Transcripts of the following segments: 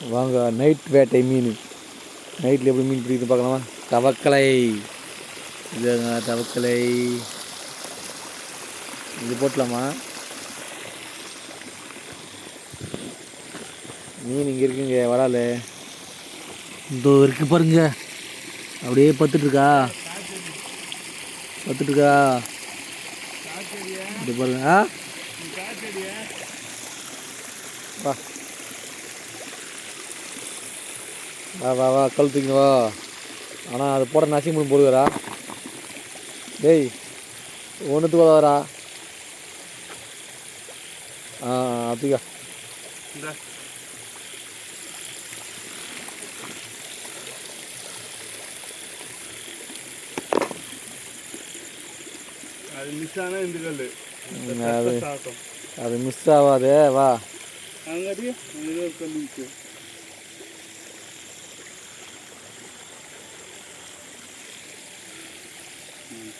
வாங்க நைட் வேட்டை மீன். நைட்டில் எப்படி மீன் பிடிக்குது பார்க்கலாமா? தவக்கலை. இதுங்க தவக்கலை? இது போட்டலாமா? மீன் இங்கே இருக்குங்க வரால. இதோ இருக்கு பாருங்க. அப்படியே பத்துட்டு இருக்கா இது பாருங்க ஆ? வா. வா வா வா கல் வா. ஆனால் அது போட நசி முடியும் போடுவாரா? டேய் ஒன்றுத்துக்கு வரா ஆ அப்படிக்கா அது மிஸ் ஆனால் இந்த கல் ம், அது அது மிஸ் ஆகாதே வா. அங்கே அங்கே ஒரு கல்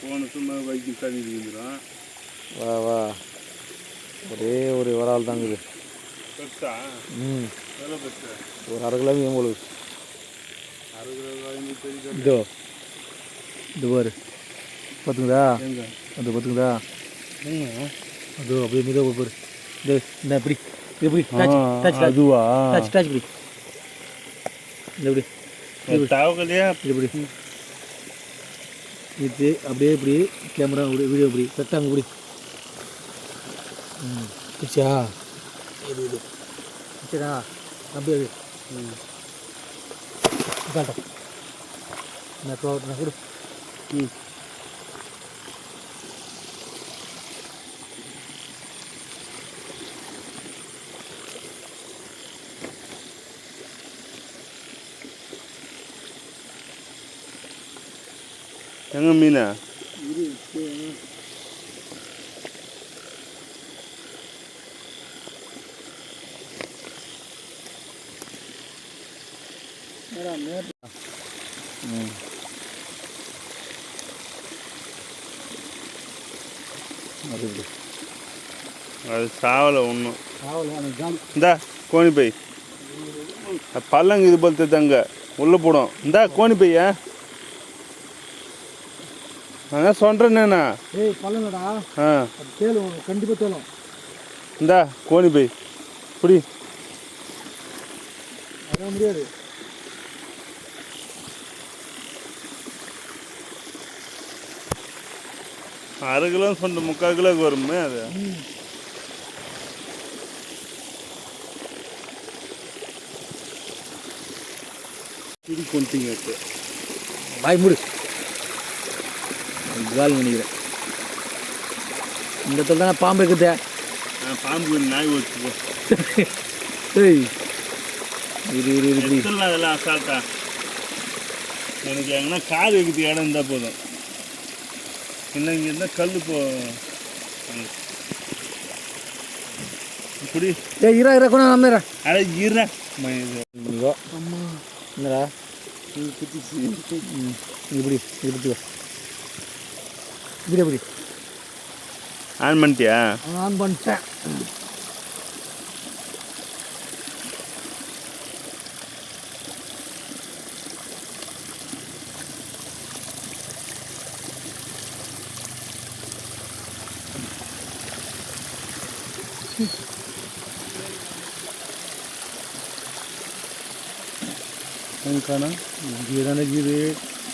போன சும்மா வைக்கும் தண்ணி வா வா. ஒரே ஒரு வரால் தாங்குது பெருசா ம். ஒரு அரை கிலோ மீன் பெரிய இதோ. இது பாரு. பார்த்துங்களா எங்க? அது பார்த்துங்களா எங்க? அது அப்படியே மிதோ பாரு. இது இந்த இப்படி. டச் அதுவா? டச் டச் இப்படி. இப்படி. தாவக்கலையா? இப்படி. இது அப்படியே இப்படி கேமரா இப்படி வீடியோ இப்படி கரெக்டாக இப்படி. ம் பிடிச்சா இது இது. பிடிச்சடா அப்படியே இது. ம். காட்டும் நான் போ நான் கொடு. ம். எங்கே மீனா? ம் அது அது சாவலை ஒன்றும் ஆவல இந்தா கோணி பை பல்லங்க இது போல் தங்க உள்ளே போடும். இந்தா கோணி பைய அதான் சொல்கிறேண்ணா ஏய் பல்லங்கடா ஆ. தேலும் கண்டிப்பாக தேலும் இந்தா கோணி பை புடி அதான் முடியாது. அரை கிலோ சொன்ன முக்கால் கிலோக்கு வருமே அது. இது கொண்டிங்க பாய் மூடு. கால் நினைக்கிறேன் இந்த இடத்துல தானே பாம்பு இருக்குதே? பாம்பு நாய் ஏய் இரு இரு இரு அதெல்லாம் அசால்ட்டா எனக்கு எங்கன்னா கால் வைக்கிறது இடம் இருந்தால் போதும். இன்னும் இங்கே இருந்தால் கல் போ இப்படி ஏய் இரா இரா கொண்டா நம்புறேன் அட அம்மா. என்னடா ம் இப்படி இப்படி இப்படி இப்படி ஆன் பண்ணிட்டியா? ஆன் பண்ணிட்டேன். எங்கானா இங்கே தானே இருக்குது.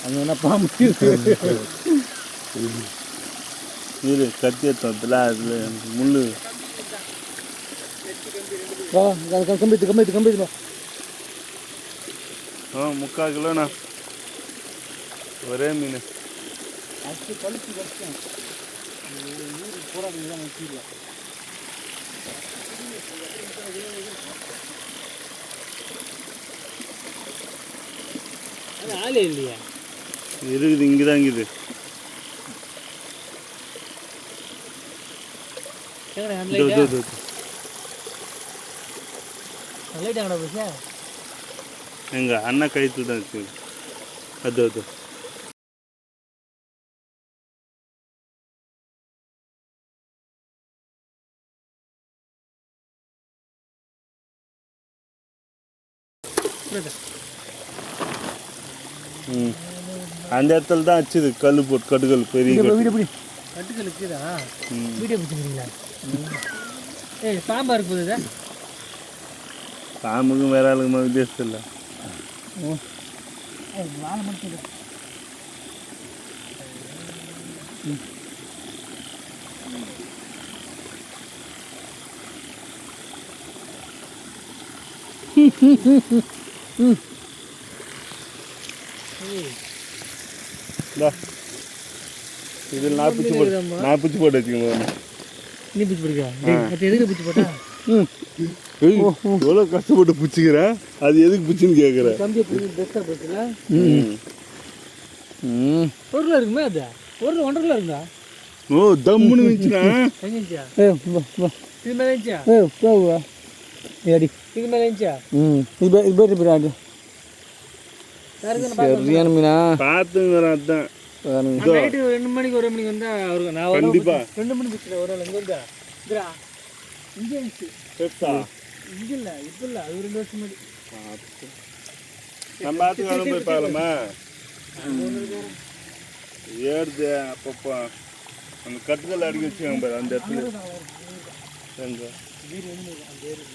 அங்கே என்ன பாம்பு இருக்குது இரு கத்தி எடுத்ததில்ல அதில் முள் வா கம்பித்து கம்பித்து ஆ முக்கால் கிலோண்ணா. ஒரே மீன். கஷ்டம் ஆளே இல்லையா. இருக்குது இங்கே தான் இருக்குது எங்கடா இதோ, இதோ, இதோ. லைட் எங்கடா போச்சா எங்க அண்ணா கயிற்று தான் இருக்குது அது அது. அந்த இடத்துல தான் வச்சுது கல் போட்டு கட்டுக்கல் பெரிய கட்டுக்கல் இருக்குதா ம். வீடியோ பிடிச்சிக்கிறீங்களா ஏய் பாம்பா இருக்குது இது? பாம்புக்கும் வேற ஆளுக்குமா வித்தியாசம் இல்லை. ஏய் வாழை மட்டும் இரு. ஏய், இதில் நாற்பத்தி போட்டு நாற்பத்தி போட்டு வச்சுக்கோங்க. நீ பிடிச்சி பிடிக்கா எதுக்கு பிடிச்சி போட்டா? எவ்வளோ கஷ்டப்பட்டு பிடிச்சிக்கிறேன் அது எதுக்கு பிடிச்சின்னு கேட்குறேன் பிடிச்சி பெஸ்ட்டாக போச்சுல ம். பொருள் இருக்குமே அது. பொருள் ஒன்றரை கிலோ இருக்குதா ஓ தம்முன்னு இருந்துச்சுண்ணா இது மேலே இருந்துச்சா ஏ போவா ஏடி இது மேலே இருந்துச்சா ம். இது இது பேர் நான் பார்க்க சரியான மீனா? பார்த்துங்கிறேன் அதான். நைட்டு ரெண்டு மணிக்கு ஒரு மணிக்கு வந்தா அவருக்கு நான் கண்டிப்பா. ரெண்டு மணி பிடிச்சிட்டேன் ஒரு ஆள் இங்கே இருந்தா இதுடா இங்கே இருந்துச்சு பெருசா? இங்கே இல்லை இப்போ இல்லை. அது ரெண்டு வருஷம் முன்னாடி. நம்ம ஆத்துக்காரன் போய் பாருமா ஏறுது அப்பப்போ. அந்த கட்டுக்கல் அடிக்க வச்சுக்காங்க பாரு அந்த இடத்துல. எங்க?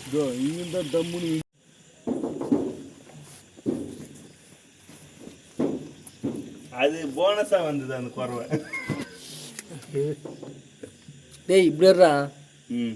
இதோ இங்கே தான் தம்முன்னு அது போனஸா வந்தது அந்த குறவை. டேய் இப்படி ம்.